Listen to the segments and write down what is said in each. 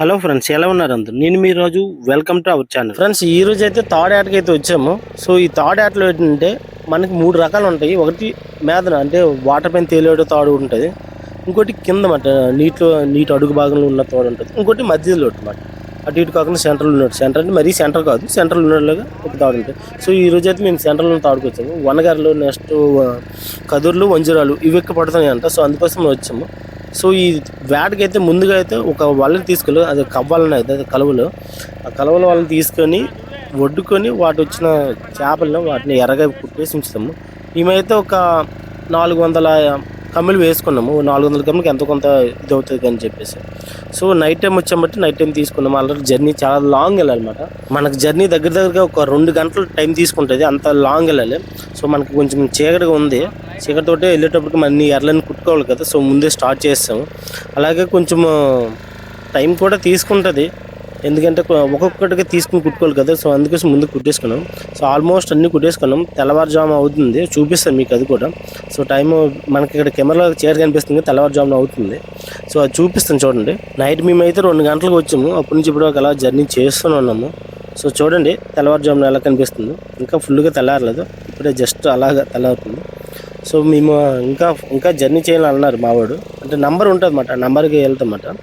Hello friends ఎలా ఉన్నారు అందరు? నేను మీ రోజు welcome to our channel friends ఈ రోజు అయితే థర్డ్ యాట్కి అయితే వచ్చాము. సో ఈ థర్డ్ యాట్లో ఏంటంటే మనకి మూడు రకాలు ఉంటాయి. ఒకటి మేదన అంటే వాటర్ పైన తేలేడు తాడు ఉంటుంది. ఇంకోటి కింద మాట నీటిలో నీటి అడుగు భాగంలో ఉన్న తోడు ఉంటుంది. ఇంకోటి మధ్యలో అనమాట అటు ఇటు కాకుండా సెంట్రల్ ఉన్నాడు సెంటర్ అంటే మరీ సెంటర్ కాదు. సెంట్రల్ ఉన్నట్లుగా ఒక తాడు ఉంటుంది. సో ఈ రోజు అయితే మేము సెంట్రల్ ఉన్న తాడుకు వచ్చాము. వనగారులు నెక్స్ట్ కదుర్లు వంజరాలు ఇవి ఎక్కువ పడుతున్నాయి అంట సో అందుకోసం వచ్చాము. సో ఈ వేటకి అయితే ముందుగా అయితే ఒక వాళ్ళని తీసుకెళ్ళి అది కవ్వాలని అయితే అది కలువలు. ఆ కలువల వాళ్ళని తీసుకొని వడ్డుకొని వాటి వచ్చిన చేపలను వాటిని ఎర్రగా కుట్టేసి ఉంచుతాము. మేమైతే ఒక నాలుగు వందల కమ్మిలు వేసుకున్నాము. నాలుగు వందల కమ్మికి ఎంత కొంత ఇది అవుతుంది అని చెప్పేసి. సో నైట్ టైం వచ్చామంటే నైట్ టైం తీసుకున్నాము ఆల్రెడీ జర్నీ చాలా లాంగ్ వెళ్ళాలన్నమాట మనకు జర్నీ దగ్గర దగ్గరగా ఒక రెండు గంటలు టైం తీసుకుంటుంది. అంత లాంగ్ వెళ్ళాలి. సో మనకు కొంచెం చీకటిగా ఉంది. చీకటితోటే వెళ్ళేటప్పటికి మన ఎర్లని కుట్టుకోవాలి కదా. సో ముందే స్టార్ట్ చేస్తాము. అలాగే కొంచెం టైం కూడా తీసుకుంటుంది. ఎందుకంటే ఒక్కొక్కటికి తీసుకుని కుట్టుకోవాలి కదా సో అందుకోసం ముందు కుట్టేసుకున్నాం. సో ఆల్మోస్ట్ అన్ని కుట్టేసుకున్నాం. తెల్లవారుజాము అవుతుంది చూపిస్తాను మీకు అది కూడా. సో టైం మనకి ఇక్కడ కెమెరాలో చీర కనిపిస్తుంది తెల్లవారుజామున అవుతుంది. సో అది చూపిస్తాను చూడండి. నైట్ మేమైతే రెండు గంటలకు వచ్చాము. అప్పటి నుంచి ఇప్పుడు అలా జర్నీ చేస్తూనే ఉన్నాము. సో చూడండి తెల్లవారుజామున ఎలా కనిపిస్తుంది. ఇంకా ఫుల్గా తెల్లారలేదు. ఇప్పుడే జస్ట్ అలాగా తెల్లారుతుంది సో మేము ఇంకా ఇంకా జర్నీ చేయాలన్నారు మావాడు అంటే నంబర్ ఉంటుంది అన్నమాట నంబర్కి వెళ్తామన్నమాట.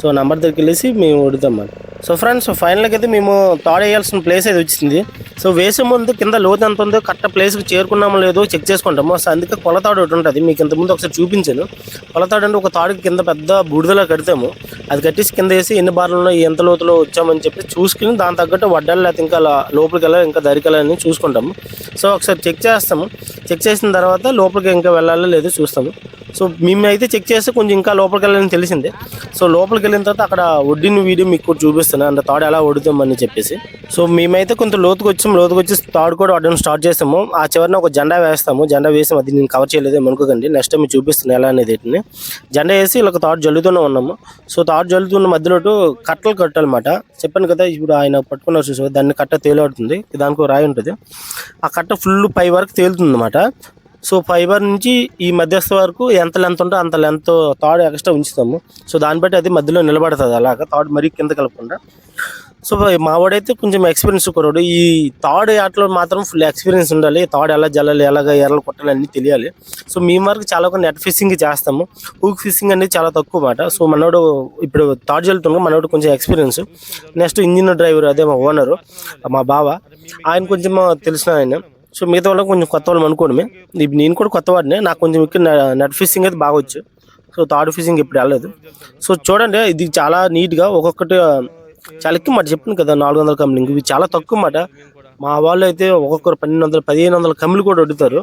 సో నంబర్ దగ్గరికి వెళ్ళేసి మేము వడుతాం అన్నమాట సో ఫ్రెండ్స్ ఫైనల్గా అయితే మేము తాడు వేయాల్సిన ప్లేస్ అయితే వచ్చింది. సో వేసే ముందు కింద లోతు ఎంత ఉందో కరెక్ట్ ప్లేస్కి చేరుకున్నామో లేదో చెక్ చేసుకుంటాము. సో అందుకే కొలతాడు ఒకటి ఉంటుంది. మీకు ఇంతకుముందు ఒకసారి చూపించాను. కొలతాడు అంటే ఒక తాడుకి కింద పెద్ద బూడిదలా కడతాము. అది కట్టేసి కింద వేసి ఎన్ని బార్లలో ఎంత లోతులో వచ్చామని చెప్పి చూసుకుని దాని తగ్గట్టు వడ్డాలు లేకపోతే ఇంకా అలా లోపలికి వెళ్ళాలి ఇంకా దరికి వెళ్ళాలని చూసుకుంటాము. సో ఒకసారి చెక్ చేస్తాము. చెక్ చేసిన తర్వాత లోపలికి ఇంకా వెళ్ళాలో లేదో చూస్తాము. సో మేము అయితే చెక్ చేస్తే కొంచెం ఇంకా లోపలికి వెళ్ళాలని తెలిసిందే. సో లోపలికి వెళ్ళిన తర్వాత అక్కడ వడ్డీని వీడియో మీకు కూడా చూపిస్తాను అంటే తాడు ఎలా వడుతామని చెప్పేసి. సో మేమైతే కొంత లోతుకు వచ్చాము లోతుకు వచ్చి తాడు కూడా వడ్డడం స్టార్ట్ చేస్తాము ఆ చివరిన ఒక జెండా వేస్తాము. జెండా వేసి అది నేను కవర్ చేయలేదు అనుకోకండి నెక్స్ట్ టైం మీకు చూపిస్తాను ఎలా అనేది వీటిని జెండా వేసి ఇలా తాడు జల్లుతూనే ఉన్నాము. సో తాడు జల్లుతున్న మధ్యలో కట్టలు కట్టాలన్నమాట. చెప్పాను కదా ఇప్పుడు ఆయన పట్టుకున్నారు చూసారు దాన్ని కట్ట తేలాడుతుంది దానికి ఒక రాయి ఉంటుంది. ఆ కట్ట ఫుల్ పై వరకు తేలుతుంది అనమాట సో ఫైబర్ నుంచి ఈ మధ్యస్థ వరకు ఎంత లెంత్ ఉంటే అంత లెంత్ తాడు ఎక్స్ట్రా ఉంచుతాము. సో దాన్ని బట్టి అది మధ్యలో నిలబడుతుంది అలాగా తాడు మరీ కింద కలపకుండా. సో మావాడైతే కొంచెం ఎక్స్పీరియన్స్ కుర్రాడు. ఈ తాడు ఆటలో మాత్రం ఫుల్ ఎక్స్పీరియన్స్ ఉండాలి. థాడ్ ఎలా జల్లాలి ఎలాగ ఎర్రలు కొట్టాలి అన్నీ తెలియాలి. సో మేము వరకు చాలా ఒక నెట్ ఫిషింగ్ చేస్తాము. హూక్ ఫిషింగ్ అనేది చాలా తక్కువ మాట. సో మనోడు ఇప్పుడు తాడు జల్లుతున్నాడు మనోడు కొంచెం ఎక్స్పీరియన్స్ నెక్స్ట్ ఇంజిన్ డ్రైవర్ అదే మా ఓనరు మా బావ. ఆయన కొంచెం తెలిసిన ఆయన. సో మిగతా వాళ్ళకి కొంచెం కొత్త వాళ్ళం అనుకోవడమే. ఇప్పుడు నేను కూడా కొత్త వాడినే. నాకు కొంచెం ఇక్కడ నెట్ ఫిషింగ్ అయితే బాగా వచ్చు. సో థర్డ్ ఫిషింగ్ ఇప్పుడు వెళ్ళలేదు. సో చూడండి ఇది చాలా నీట్గా ఒక్కొక్కటి చాలా ఎక్కువ మాట చెప్పింది కదా నాలుగు వందల కమ్మింగ్ ఇవి చాలా తక్కువ మాట. మా వాళ్ళు అయితే ఒక్కొక్కరు పన్నెండు వందలు పదిహేను వందల కమ్మిలు కూడా వడ్డుతారు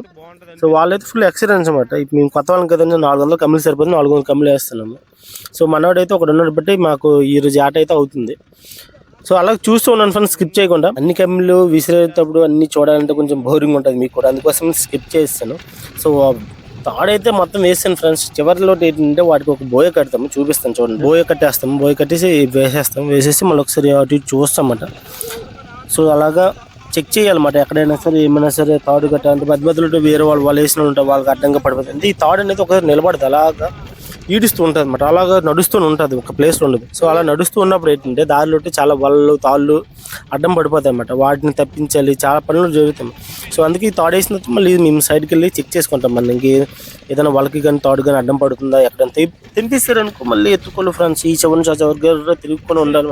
సో వాళ్ళైతే ఫుల్ ఎక్స్పీరియన్స్ అనమాట ఇప్పుడు మేము కొత్త వాళ్ళం కదండి నాలుగు వందల కమ్మిలు సరిపోతుంది నాలుగు వందల కమ్మిలు వేస్తున్నాము. సో మనోడైతే ఒకటి ఉన్నాడు బట్టి మాకు ఈ రోజు ఆట అయితే అవుతుంది. సో అలా చూస్తూ ఉన్నాను ఫ్రెండ్స్ స్కిప్ చేయకుండా. అన్ని కమ్మిలు విసిరేటప్పుడు అన్ని చూడాలంటే కొంచెం బోరింగ్ ఉంటుంది మీకు కూడా. అందుకోసం స్కిప్ చేస్తాను. సో తాడైతే మొత్తం వేస్తాను ఫ్రెండ్స్. చివరిలో ఏంటంటే వాటికి ఒక బోయ కడతాము చూపిస్తాను చూడండి. బోయ కట్టేస్తాము బోయ కట్టేసి వేసేస్తాం వేసేసి మళ్ళీ ఒకసారి అటు ఇటు చూస్తామన్నమాట. సో అలాగా చెక్ చేయాలన్నమాట. ఎక్కడైనా సరే ఏమైనా సరే తాడు కట్టాలంటే మధ్య మధ్యలో వేరే వాళ్ళు వాళ్ళు వేసిన ఉంటారు వాళ్ళకి అడ్డంగా పడిపోతుంది ఈ తాడు అనేది ఒకసారి నిలబడదు. అలాగా ఈడుస్తూ ఉంటుంది అనమాట అలాగా నడుస్తూ ఉంటుంది ఒక ప్లేస్లో ఉండదు. సో అలా నడుస్తూ ఉన్నప్పుడు ఏంటంటే దారిలో చాలా వలలు తాళ్ళు అడ్డం పడిపోతాయి అనమాట వాటిని తప్పించాలి చాలా పనులు జరుగుతాయి. సో అందుకే ఈ తాడు వేసిన మళ్ళీ మేము సైడ్కి వెళ్ళి చెక్ చేసుకుంటాం. మన ఇంకే ఏదైనా వలకి కానీ తాడు కానీ అడ్డం పడుతుందా ఎక్కడైనా తె- తెంపిస్తారు అనుకో మళ్ళీ ఎత్తుకోవాలి ఫ్రెండ్స్ ఈ చివరి నుంచి ఆ చివరి తిరుగుకొని ఉండాలి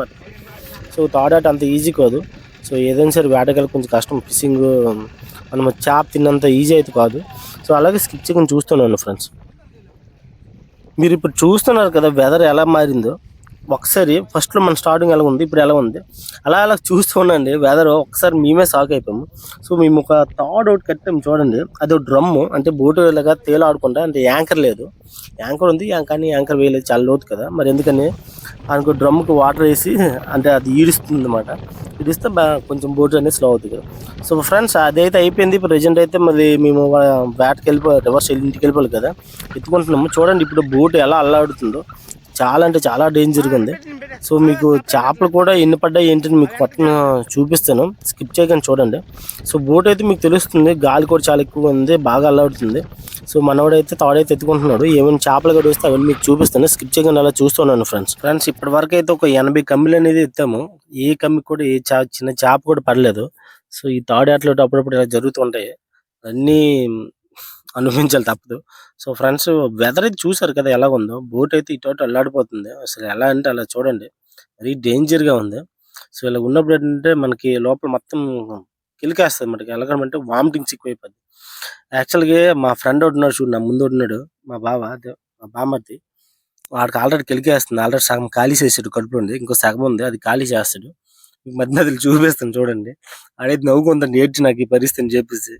సో తాడాట అంత ఈజీ కాదు. సో ఏదైనా సరే వేటగాళ్ళకి కొంచెం కష్టం. ఫిషింగ్ మనం చేప తిన్నంత ఈజీ అయితే కాదు. సో అలాగే స్కిప్ చేయకుండా చూస్తున్నాను ఫ్రెండ్స్ మీరు ఇప్పుడు చూస్తున్నారు కదా వెదర్ ఎలా మారిందో. ఒకసారి ఫస్ట్లో మన స్టార్టింగ్ ఎలా ఉంది ఇప్పుడు ఎలా ఉంది. అలా అలా చూస్తూ ఉండండి వెదర్ ఒకసారి మేమే షాక్ అయిపోయాము. సో మేము ఒక థాడ్ ఒకటి కట్టాము చూడండి అది ఒక అంటే బోటు లాగా తేలు ఆడుకుంటా అంటే యాంకర్ లేదు. యాంకర్ ఉంది కానీ యాంకర్ వేయలేదు చాలా లోతు కదా. మరి ఎందుకని దానికి డ్రమ్కి వాటర్ వేసి అంటే అది ఈడుస్తుంది అనమాట ఈడిస్తే బా కొంచెం బోట్ అనేది స్లో అవుతుంది కదా. సో ఫ్రెండ్స్ అదైతే అయిపోయింది. ఇప్పుడు ప్రజెంట్ అయితే మరి మేము వేటకి వెళ్ళిపో రివర్స్ ఇంటికి వెళ్ళిపోవాలి కదా. ఎత్తుకుంటున్నాము. చూడండి ఇప్పుడు బోట్ ఎలా అల్లాడుతుందో. చాలా అంటే చాలా డేంజర్గా ఉంది. సో మీకు చేపలు కూడా ఎన్ని పడ్డాయి ఏంటని మీకు పక్కన చూపిస్తాను. స్కిప్ చేయకుండా చూడండి. సో బోట్ అయితే మీకు తెలుస్తుంది గాలి కూడా చాలా ఎక్కువ ఉంది బాగా అల్లాడుతుంది. సో మనవాడైతే తాడైతే ఎత్తుకుంటున్నాడు. ఏమైనా చేపలు కూడా వస్తే అవన్నీ మీకు చూపిస్తాను. స్కిప్ చేయకుండా అలా చూస్తున్నాను ఫ్రెండ్స్. ఫ్రెండ్స్ ఇప్పటి వరకు అయితే ఒక ఎనభై కమ్మిలు అనేది ఎత్తాము. ఏ కమ్మి కూడా ఏ చా చిన్న చేప కూడా పడలేదు. సో ఈ తాడి అట్లా అప్పుడప్పుడు ఇలా జరుగుతుంటాయి అన్నీ అనుభవించాలి తప్పదు. సో ఫ్రెండ్స్ వెదర్ అయితే చూసారు కదా ఎలా ఉందో బోట్ అయితే ఇటు అల్లాడిపోతుంది. అసలు ఎలా అంటే అలా చూడండి. మరీ డేంజర్గా గా ఉంది. సో ఇలా ఉన్నప్పుడు ఏంటంటే మనకి లోపల మొత్తం కిలికేస్తుంది మనకి. ఎలాగంటే వామిటింగ్స్ ఎక్కువైపోద్ది యాక్చువల్గా మా ఫ్రెండ్ ఉన్నాడు చూడు నా ముందు ఉన్నాడు. మా బావ మా బామ్మర్ది. వాడికి ఆల్రెడీ కిలికేస్తుంది. ఆల్రెడీ సగం ఖాళీ చేసాడు కడుపు ఉంది. ఇంకో సగం ఉంది. అది ఖాళీ చేస్తాడు మధ్య మధ్యలో చూపిస్తాను చూడండి. అడేది నవ్వుకుంటాను ఏడ్చి నాకు ఈ పరిస్థితిని చెప్పేసి.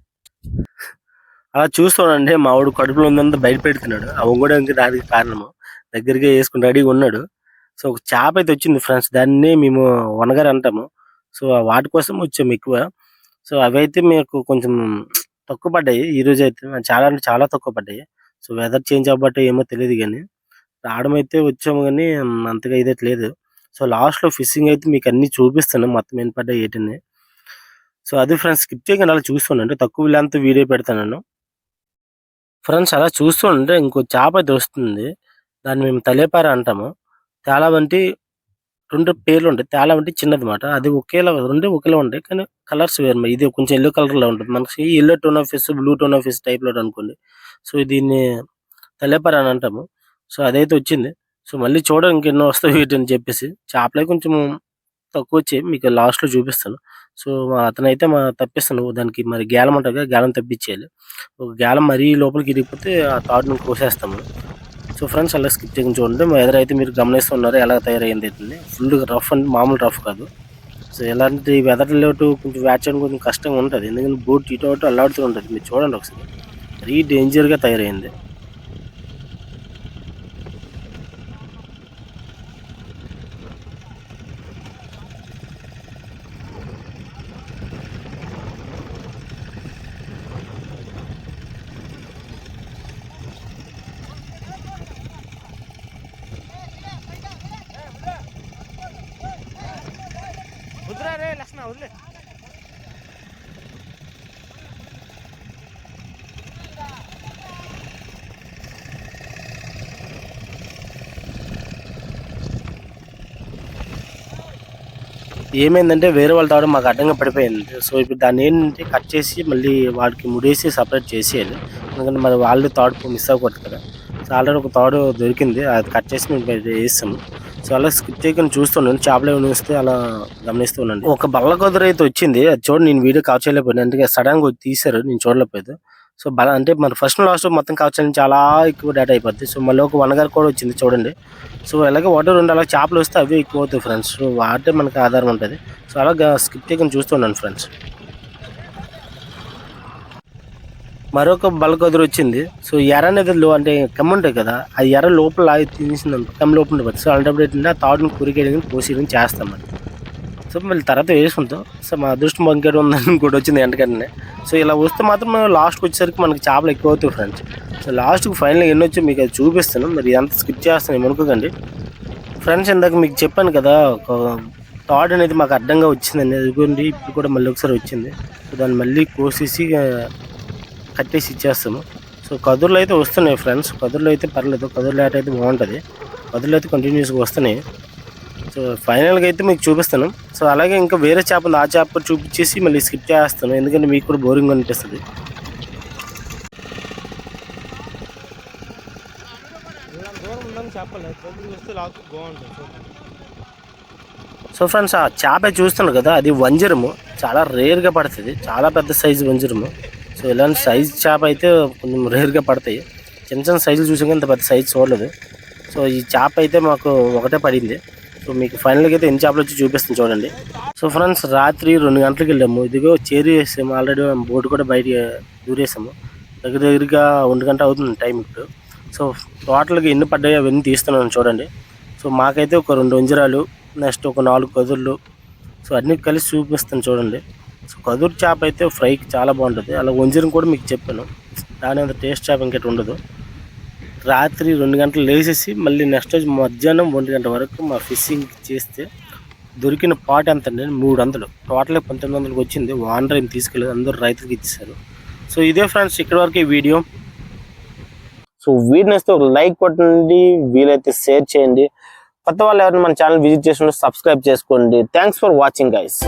అలా చూస్తానండి మా వాడు కడుపులో ఉందంతా బయట పెడుతున్నాడు. అవి కూడా ఇంకా దానికి కారణము. దగ్గరగా వేసుకుని రెడీగా ఉన్నాడు. సో ఒక చేప అయితే వచ్చింది ఫ్రెండ్స్. దాన్ని మేము వనగారు అంటాము. సో వాటి కోసం వచ్చాము ఎక్కువ. సో అవి అయితే మీకు కొంచెం తక్కువ పడ్డాయి. ఈ అయితే చాలా అంటే చాలా తక్కువ పడ్డాయి. సో వెదర్ చేంజ్ అవ్వబట్టే ఏమో తెలియదు కానీ రావడం అయితే వచ్చాము కానీ అంతగా ఇదైతే లేదు. సో లాస్ట్లో ఫిషింగ్ అయితే మీకు అన్ని చూపిస్తాను. మొత్తం ఏం పడ్డాయి ఏంటని సో అది ఫ్రెండ్స్ స్కిప్ చేయకుండా అలా చూస్తుండంటే తక్కువ వీళ్ళంతా వీడియో పెడతాను నేను. ఫ్రెండ్స్ అలా చూస్తుంటే ఇంకో చేప అయితే వస్తుంది. దాన్ని మేము తలేపార అంటాము. తేల వంటి రెండు పేర్లు ఉంటాయి. తేల వంటి చిన్నది మాట అది ఒకేలా రెండు ఒకేలా ఉంటాయి. కానీ కలర్స్ వేరు ఇది కొంచెం ఎల్లో కలర్లో ఉంటుంది. మనకి yellow tone of fish blue tone of fish టైప్లో అనుకోండి. సో దీన్ని తలేపార అని అంటాము. సో అదైతే వచ్చింది. సో మళ్ళీ చూడండి ఇంకెన్నో వస్తాయి వీటిని చెప్పేసి. చేపలే కొంచెం తక్కువ వచ్చాయి. మీకు లాస్ట్లో చూపిస్తాను. సో మా అతనైతే మా తప్పిస్తాను దానికి మరి గేలం ఉంటుంది కదా గేలం తప్పించేయాలి. ఒక గేలం మరీ లోపలికి ఇరిగిపోతే ఆ తాడును కోసేస్తాము సో ఫ్రెండ్స్ అలా స్కిప్ చేయకుండా చూడండి. మా ఎదురైతే మీరు గమనిస్తున్నారు ఎలా తయారైంది అవుతుంది ఫుల్ రఫ్ అంటే మామూలు రఫ్ కాదు. సో ఎలాంటి వెదర్ లేటు కొంచెం వ్యాచ్ చేయడం కొంచెం కష్టంగా ఉంటుంది. ఎందుకంటే బోట్ ఇటు అటు అల్లాడుతూ ఉంటుంది. మీరు చూడండి ఒకసారి. మరీ డేంజర్గా తయారైంది ఏమైందంటే వేరే వాళ్ళ తాడు మాకు అడ్డంగా పడిపోయింది. సో ఇప్పుడు దాన్ని ఏంటంటే కట్ చేసి మళ్ళీ వాడికి ముడేసి సపరేట్ చేసేయాలి. ఎందుకంటే మరి వాళ్ళు తాడు మిస్ అవ్వకూడదు కదా. సో ఆల్రెడీ ఒక తాడు దొరికింది. అది కట్ చేసి మేము వేస్తాము సో అలా స్కిప్ చేయకుండా చూస్తున్నాను చేపలు ఏమైనా వస్తే అలా గమనిస్తూ ఉన్నాను ఒక బల్ల కుదురు అయితే వచ్చింది. అది చూడండి నేను వీడియో కావ్ అందుకే సడన్గా తీశారు. నేను చూడలేకపోయాను. సో బల అంటే మన ఫస్ట్ లాస్ట్ మొత్తం కావచ్చు చాలా ఎక్కువ డేటా అయిపోద్ది. సో మళ్ళీ ఒక వన్ గారు కూడా వచ్చింది చూడండి. సో అలాగే వాటర్ రెండు అలా చేపలు వస్తే అవి ఎక్కువ అవుతాయి ఫ్రెండ్స్ సో వాటే మనకి ఆధారం ఉంటుంది. సో అలా స్కిప్ చేయకుండా చూస్తున్నాను ఫ్రెండ్స్ మరొక బలకొదురు వచ్చింది. సో ఎర్ర అనేది లో అంటే కమ్మ ఉంటాయి కదా ఆ ఎర్ర లోపల లాగి తీసింది కమ్మ లోపల ఉండబట్టి సో అలాంటప్పుడు ఏంటంటే ఆ తాడును కురికేయడం పోసేయడం చేస్తాం మరి సో మళ్ళీ తర్వాత వేసుకుంటాం. సో మా అదృష్టం బంకేట్ ఉందని కూడా వచ్చింది వెంటనే సో ఇలా వస్తే మాత్రం మనం లాస్ట్కి వచ్చేసరికి మనకి చేపలు ఎక్కువ అవుతాయి ఫ్రెండ్స్. సో లాస్ట్కి ఫైనల్ ఎన్ని వచ్చో మీకు అది చూపిస్తాను. మరి ఎంత స్కిప్ చేస్తాను ఏమనుకోకండి ఫ్రెండ్స్ ఇందాక మీకు చెప్పాను కదా ఒక థాట్ అనేది మాకు అడ్డంగా వచ్చిందండి అది ఇప్పుడు కూడా మళ్ళీ ఒకసారి వచ్చింది. సో దాన్ని మళ్ళీ కోసేసి కట్టేసి ఇచ్చేస్తాము. సో కదుర్లు అయితే వస్తున్నాయి ఫ్రెండ్స్. కదుర్లు అయితే పర్లేదు. కదుర్లు ఆట అయితే బాగుంటుంది. కదుర్లు అయితే కంటిన్యూస్గా వస్తున్నాయి. సో ఫైనల్గా అయితే మీకు చూపిస్తాను. సో అలాగే ఇంకా వేరే చేప ఆ చేప చూపించేసి మళ్ళీ స్కిప్ చేస్తాను. ఎందుకంటే మీకు కూడా బోరింగ్ అనిపిస్తుంది. సో ఫ్రెండ్స్ ఆ చేప చూస్తున్నారు కదా అది వంజరము. చాలా రేర్గా పడుతుంది. చాలా పెద్ద సైజు వంజరము. సో ఇలాంటి సైజు చేప అయితే కొంచెం రేర్గా పడతాయి. చిన్న చిన్న సైజులు చూసాం ఇంత పెద్ద సైజు చూడలేదు. సో ఈ చేప అయితే మాకు ఒకటే పడింది. సో మీకు ఫైనల్గా అయితే ఎన్ని చేపలు వచ్చి చూపిస్తాను చూడండి. సో ఫ్రెండ్స్ రాత్రి రెండు గంటలకు వెళ్ళాము. ఇదిగో చేరి వేసాము. ఆల్రెడీ బోట్ కూడా బయట దూరేసాము. దగ్గర దగ్గరగా ఒంటి గంట అవుతుంది టైం ఇప్పుడు. సో టోటల్గా ఎన్ని పడ్డాయో అవన్నీ తీస్తున్నాను చూడండి. సో మాకైతే ఒక రెండు ఉంజరాలు నెక్స్ట్ ఒక నాలుగు కదుర్లు సో అన్నీ కలిసి చూపిస్తాను చూడండి. కదురు చేప అయితే ఫ్రైకి చాలా బాగుంటుంది. అలా వంజరం కూడా మీకు చెప్పాను. దాని అంత టేస్ట్ చేప ఇంకటి ఉండదు. రాత్రి రెండు గంటలు లేచేసి మళ్ళీ నెక్స్ట్ రోజు మధ్యాహ్నం ఒంటి గంట వరకు మా ఫిషింగ్ చేస్తే దొరికిన పాట ఎంత అండి? మూడు వందలు. టోటల్ పంతొమ్మిది వందలకు వచ్చింది. ఓనర్ ఏం తీసుకెళ్ళదు అందరూ రైతులకు ఇచ్చేసారు సో ఇదే ఫ్రెండ్స్ ఇక్కడ వరకు ఈ వీడియో. సో వీడియో ఒక లైక్ కొట్టండి. వీలైతే షేర్ చేయండి. కొత్త వాళ్ళు ఎవరైనా మన ఛానల్ విజిట్ చేసి సబ్స్క్రైబ్ చేసుకోండి. Thanks for watching guys